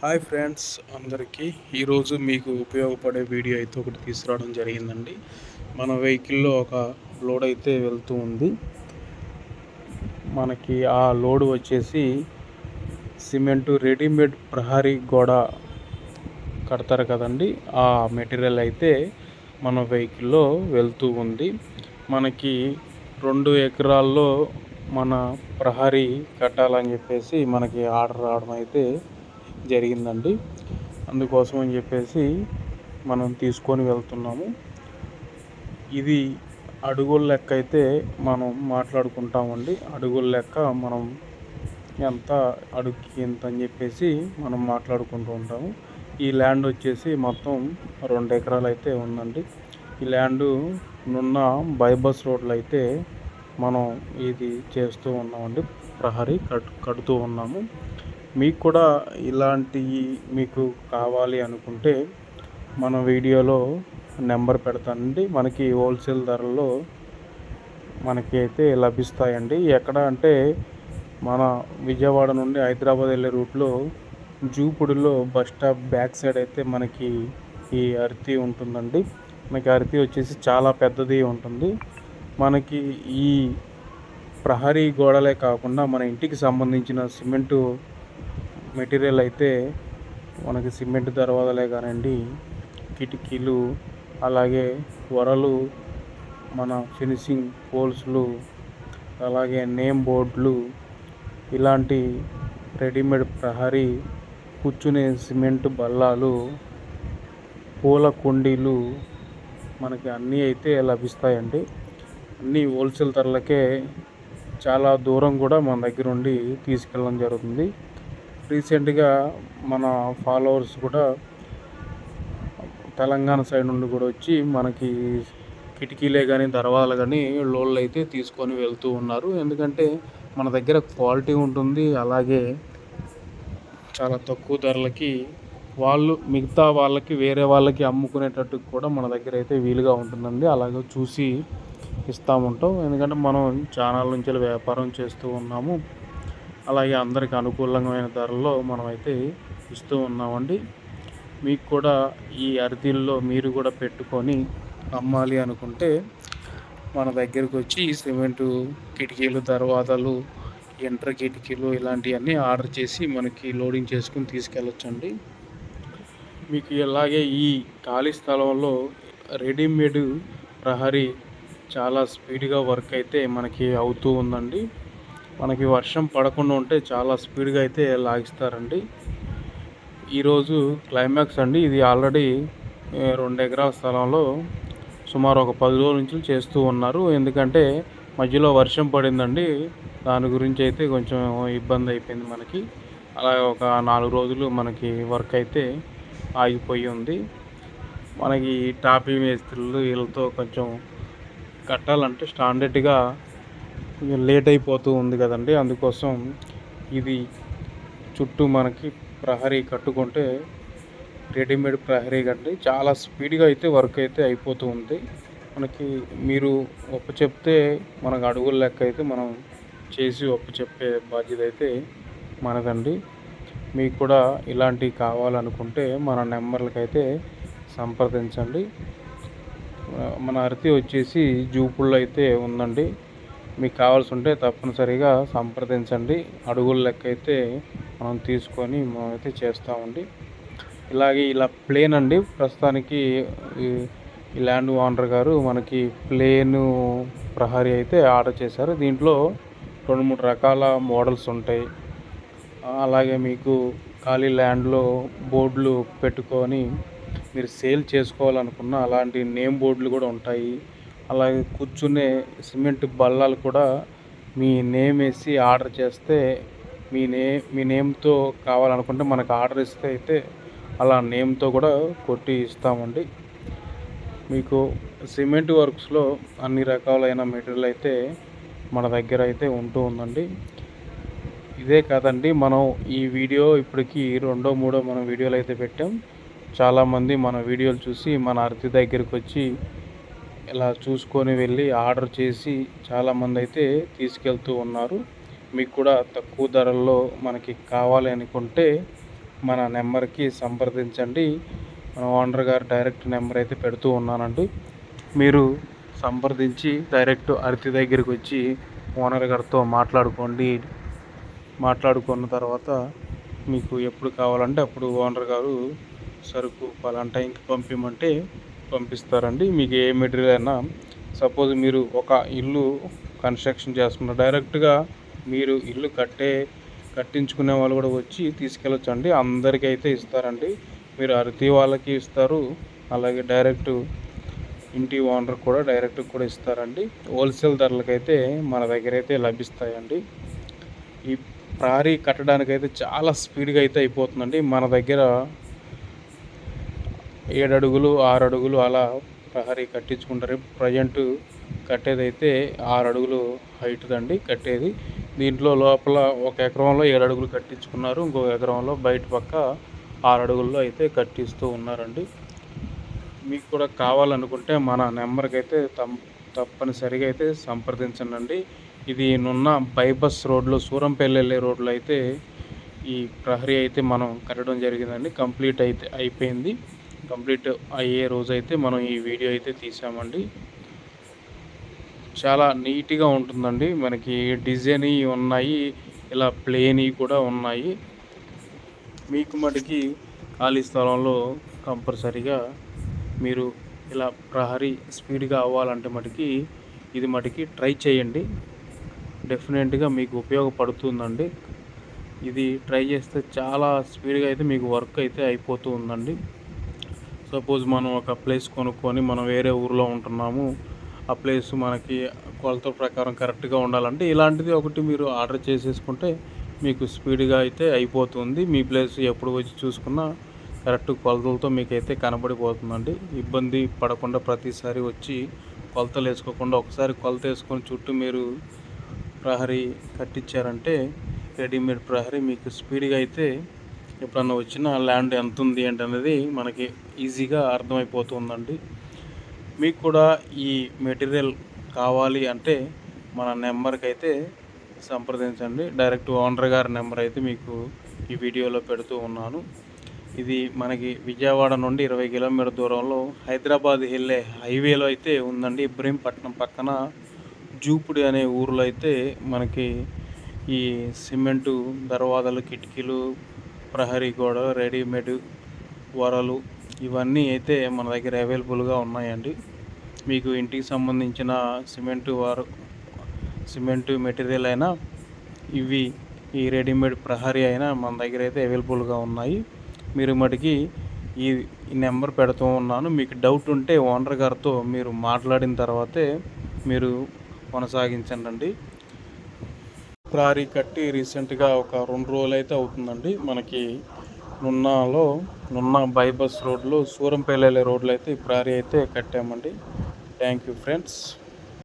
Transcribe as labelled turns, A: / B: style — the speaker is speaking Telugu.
A: హాయ్ ఫ్రెండ్స్ అందరికీ. ఈరోజు మీకు ఉపయోగపడే వీడియో అయితే ఒకటి తీసుకురావడం జరిగిందండి. మన వెహికల్లో ఒక లోడ్ అయితే వెళ్తూ ఉంది. మనకి ఆ లోడ్ వచ్చేసి సిమెంటు రెడీమేడ్ ప్రహరీ గోడ కడతారు కదండి. ఆ మెటీరియల్ అయితే మన వెహికల్లో వెళ్తూ ఉంది. మనకి రెండు ఎకరాల్లో మన ప్రహరీ కట్టాలని చెప్పేసి మనకి ఆర్డర్ రావడం అయితే జరిగిందండి. అందుకోసం అని చెప్పేసి మనం తీసుకొని వెళ్తున్నాము. ఇది అడుగుల లెక్క అయితే మనం మాట్లాడుకుంటామండి. అడుగుల లెక్క మనం ఎంత అడుగుకి ఎంత అని చెప్పేసి మనం మాట్లాడుకుంటూ ఉంటాము. ఈ ల్యాండ్ వచ్చేసి మొత్తం రెండు ఎకరాలు అయితే ఉందండి. ఈ ల్యాండ్ నున్న బైబస్ రోడ్లు అయితే మనం ఇది చేస్తూ ఉన్నామండి. ప్రహరీ కట్ కడుతూ ఉన్నాము. మీకు కూడా ఇలాంటివి మీకు కావాలి అనుకుంటే మన వీడియోలో నెంబర్ పెడతానండి. మనకి హోల్సేల్ ధరల్లో మనకి అయితే లభిస్తాయండి. ఎక్కడ అంటే మన విజయవాడ నుండి హైదరాబాద్ వెళ్ళే రూట్లో జూపుడిలో బస్ స్టాప్ బ్యాక్ సైడ్ అయితే మనకి ఈ అరతి ఉంటుందండి. మనకి అరతి వచ్చేసి చాలా పెద్దది ఉంటుంది. మనకి ఈ ప్రహరీ గోడలే కాకుండా మన ఇంటికి సంబంధించిన సిమెంటు మెటీరియల్ అయితే మనకి సిమెంట్ దర్వాజాలే కానివ్వండి కిటికీలు అలాగే వరలు మన ఫినిషింగ్ పోల్స్లు అలాగే నేమ్ బోర్డులు ఇలాంటి రెడీమేడ్ ప్రహరీ కూర్చునే సిమెంట్ బల్లాలు పూల కుండీలు మనకి అన్నీ అయితే లభిస్తాయండి. అన్నీ హోల్సేల్ ధరలకే చాలా దూరం కూడా మన దగ్గర ఉండి తీసుకెళ్ళడం జరుగుతుంది. రీసెంట్గా మన ఫాలోవర్స్ కూడా తెలంగాణ సైడ్ నుండి కూడా వచ్చి మనకి కిటికీలే కానీ దర్వాలు కానీ లోన్లు అయితే తీసుకొని వెళ్తూ ఉన్నారు. ఎందుకంటే మన దగ్గర క్వాలిటీ ఉంటుంది. అలాగే చాలా తక్కువ ధరలకి వాళ్ళు మిగతా వాళ్ళకి వేరే వాళ్ళకి అమ్ముకునేటట్టు కూడా మన దగ్గర అయితే వీలుగా ఉంటుందండి. అలాగే చూసి ఇస్తూ ఉంటాం. ఎందుకంటే మనం ఛానల్ నుంచి వ్యాపారం చేస్తూ ఉన్నాము. అలాగే అందరికి అనుకూలమైన ధరల్లో మనమైతే ఇస్తూ ఉన్నామండి. మీకు కూడా ఈ అరటిల్లో మీరు కూడా పెట్టుకొని అమ్మాలి అనుకుంటే మన దగ్గరకు వచ్చి సిమెంటు కిటికీలు దర్వాజాలు ఎంటర్ కిటికీలు ఇలాంటివన్నీ ఆర్డర్ చేసి మనకి లోడింగ్ చేసుకుని తీసుకెళ్ళొచ్చండి. మీకు ఇలాగే ఈ ఖాళీ స్థలంలో రెడీమేడ్ ప్రహరీ చాలా స్పీడ్గా వర్క్ అయితే మనకి అవుతూ ఉందండి. మనకి వర్షం పడకుండా ఉంటే చాలా స్పీడ్గా అయితే లాగిస్తారండి. ఈరోజు క్లైమాక్స్ అండి. ఇది ఆల్రెడీ రెండు ఎకరాల స్థలంలో సుమారు ఒక పది రోజుల నుంచి చేస్తూ ఉన్నారు. ఎందుకంటే మధ్యలో వర్షం పడిందండి. దాని గురించి అయితే కొంచెం ఇబ్బంది అయిపోయింది మనకి. అలాగే ఒక నాలుగు రోజులు మనకి వర్క్ అయితే ఆగిపోయి ఉంది. మనకి టాపీ మేస్త్రులు వీళ్ళతో కొంచెం కట్టాలంటే స్టాండర్డ్గా లేట్ అయిపోతూ ఉంది కదండి. అందుకోసం ఇది చుట్టూ మనకి ప్రహరీ కట్టుకుంటే రెడీమేడ్ ప్రహరీ కండి. చాలా స్పీడ్గా అయితే వర్క్ అయితే అయిపోతూ ఉంది. మనకి మీరు ఒప్పు చెప్తే మనకు అడుగుల లెక్క అయితే మనం చేసి ఒప్పు చెప్పే బాధ్యత అయితే మనదండి. మీకు కూడా ఇలాంటివి కావాలనుకుంటే మన నెంబర్లకి అయితే సంప్రదించండి. మన అరతి వచ్చేసి జూపుల్లో అయితే ఉందండి. మీకు కావాల్సి ఉంటే తప్పనిసరిగా సంప్రదించండి. అడుగుల లెక్క అయితే మనం తీసుకొని మనమైతే చేస్తామండి. ఇలాగే ఇలా ప్లేన్ అండి. ప్రస్తుతానికి ఈ ల్యాండ్ ఓనర్ గారు మనకి ప్లేను ప్రహరీ అయితే ఆర్డర్ చేశారు. దీంట్లో రెండు మూడు రకాల మోడల్స్ ఉంటాయి. అలాగే మీకు ఖాళీ ల్యాండ్లో బోర్డులు పెట్టుకొని మీరు సేల్ చేసుకోవాలనుకున్న అలాంటి నేమ్ బోర్డులు కూడా ఉంటాయి. అలాగే కూర్చునే సిమెంట్ బల్లలు కూడా మీ నేమ్ వేసి ఆర్డర్ చేస్తే మీ నే మీ నేమ్తో కావాలనుకుంటే మనకు ఆర్డర్ ఇస్తే అయితే అలా నేమ్తో కూడా కొట్టి ఇస్తామండి. మీకు సిమెంట్ వర్క్స్లో అన్ని రకాలైన మెటీరియల్ అయితే మన దగ్గర అయితే ఉంటూ ఉందండి. ఇదే కాదండి మనం ఈ వీడియో ఇప్పటికి రెండో మూడో మనం వీడియోలు అయితే పెట్టాం. చాలామంది మన వీడియోలు చూసి మన అరతి దగ్గరికి వచ్చి ఇలా చూసుకొని వెళ్ళి ఆర్డర్ చేసి చాలామంది అయితే తీసుకెళ్తూ ఉన్నారు. మీకు కూడా తక్కువ ధరల్లో మనకి కావాలి అనుకుంటే మన నెంబర్కి సంప్రదించండి. మన ఓనర్ గారు డైరెక్ట్ నెంబర్ అయితే పెడుతూ ఉన్నానండి. మీరు సంప్రదించి డైరెక్ట్ అరతి దగ్గరికి వచ్చి ఓనర్ గారితో మాట్లాడుకోండి. మాట్లాడుకున్న తర్వాత మీకు ఎప్పుడు కావాలంటే అప్పుడు ఓనర్ గారు సరుకు పలానా టైంకి పంపించమంటే పంపిస్తారండి. మీకు ఏ మెటీరియల్ అయినా సపోజ్ మీరు ఒక ఇల్లు కన్స్ట్రక్షన్ చేస్తున్నారు డైరెక్ట్గా మీరు ఇల్లు కట్టే కట్టించుకునే వాళ్ళు కూడా వచ్చి తీసుకెళ్ళొచ్చండి. అందరికీ అయితే ఇస్తారండి. మీరు అరతి వాళ్ళకి ఇస్తారు. అలాగే డైరెక్ట్ ఇంటి ఓనర్ కూడా డైరెక్ట్ కూడా ఇస్తారండి. హోల్సేల్ ధరలకైతే మన దగ్గర అయితే లభిస్తాయండి. ఈ ప్రారీ కట్టడానికైతే చాలా స్పీడ్గా అయితే అయిపోతుందండి. మన దగ్గర ఏడడుగులు ఆరు అడుగులు అలా ప్రహరీ కట్టించుకుంటారు. ప్రజెంట్ కట్టేది అయితే ఆరు అడుగులు హైట్ అండి కట్టేది. దీంట్లో లోపల ఒక ఎకరంలో ఏడు అడుగులు కట్టించుకున్నారు. ఇంకొక ఎకరంలో బయట పక్క ఆరు అడుగుల్లో అయితే కట్టిస్తూ ఉన్నారండి. మీకు కూడా కావాలనుకుంటే మన నెంబర్కి అయితే తప్పనిసరిగా అయితే సంప్రదించండి ఇది నున్న బైబస్ రోడ్లో సూరంపల్లి వెళ్ళే రోడ్లో అయితే ఈ ప్రహరీ అయితే మనం కట్టడం జరిగిందండి. కంప్లీట్ అయితే అయిపోయింది. కంప్లీట్ అయ్యే రోజు అయితే మనం ఈ వీడియో అయితే తీసామండి. చాలా నీట్గా ఉంటుందండి. మనకి డిజైన్ ఉన్నాయి ఇలా ప్లేన్ కూడా ఉన్నాయి. మీకు మటుకి ఖాళీ స్థలంలో కంపల్సరిగా మీరు ఇలా ప్రహరీ స్పీడ్గా అవ్వాలంటే మటుకి ఇది మటుకి ట్రై చేయండి. డెఫినెట్గా మీకు ఉపయోగపడుతుందండి. ఇది ట్రై చేస్తే చాలా స్పీడ్గా అయితే మీకు వర్క్ అయితే అయిపోతూ ఉందండి. సపోజ్ మనం ఒక ప్లేస్ కొనుక్కొని మనం వేరే ఊర్లో ఉంటున్నాము ఆ ప్లేస్ మనకి కొలత ప్రకారం కరెక్ట్గా ఉండాలంటే ఇలాంటిది ఒకటి మీరు ఆర్డర్ చేసేసుకుంటే మీకు స్పీడ్గా అయితే అయిపోతుంది. మీ ప్లేస్ ఎప్పుడు వచ్చి చూసుకున్నా కరెక్ట్ కొలతలతో మీకైతే కనబడిపోతుందండి. ఇబ్బంది పడకుండా ప్రతిసారి వచ్చి కొలతలు వేసుకోకుండా ఒకసారి కొలత వేసుకొని చుట్టూ మీరు ప్రహరీ కట్టించారంటే రెడీమేడ్ ప్రహరీ మీకు స్పీడ్గా అయితే ఎప్పుడన్నా వచ్చిన ల్యాండ్ ఎంత ఉంది అనేది మనకి ఈజీగా అర్థమైపోతుందండి. మీకు కూడా ఈ మెటీరియల్ కావాలి అంటే మన నెంబర్కి అయితే సంప్రదించండి. డైరెక్ట్ ఓనర్ గారి నెంబర్ అయితే మీకు ఈ వీడియోలో పెడుతూ ఉన్నాను. ఇది మనకి విజయవాడ నుండి ఇరవై కిలోమీటర్ దూరంలో హైదరాబాద్ వెళ్ళే హైవేలో అయితే ఉందండి. ఇబ్రహీంపట్నం పక్కన జూపుడి అనే ఊరిలో అయితే మనకి ఈ సిమెంటు దర్వాజాలు కిటికీలు ప్రహరీ గోడ రెడీమేడ్ వరలు ఇవన్నీ అయితే మన దగ్గర అవైలబుల్గా ఉన్నాయండి. మీకు ఇంటికి సంబంధించిన సిమెంటు వారు సిమెంటు మెటీరియల్ అయినా ఇవి ఈ రెడీమేడ్ ప్రహరీ అయినా మన దగ్గర అయితే అవైలబుల్గా ఉన్నాయి. మీరు మటుకి ఈ నెంబర్ పెడుతూ ఉన్నాను. మీకు డౌట్ ఉంటే ఓనర్ గారితో మీరు మాట్లాడిన తర్వాతే మీరు కొనసాగించండి ప్రారీ కట్టి రీసెంట్గా ఒక రెండు రోజులు అయితే అవుతుందండి. మనకి నున్నాలో నున్న బైబస్ రోడ్లో సూరంపల్లి రోడ్లు అయితే ఈ ప్రారీ అయితే కట్టామండి. Thank you friends.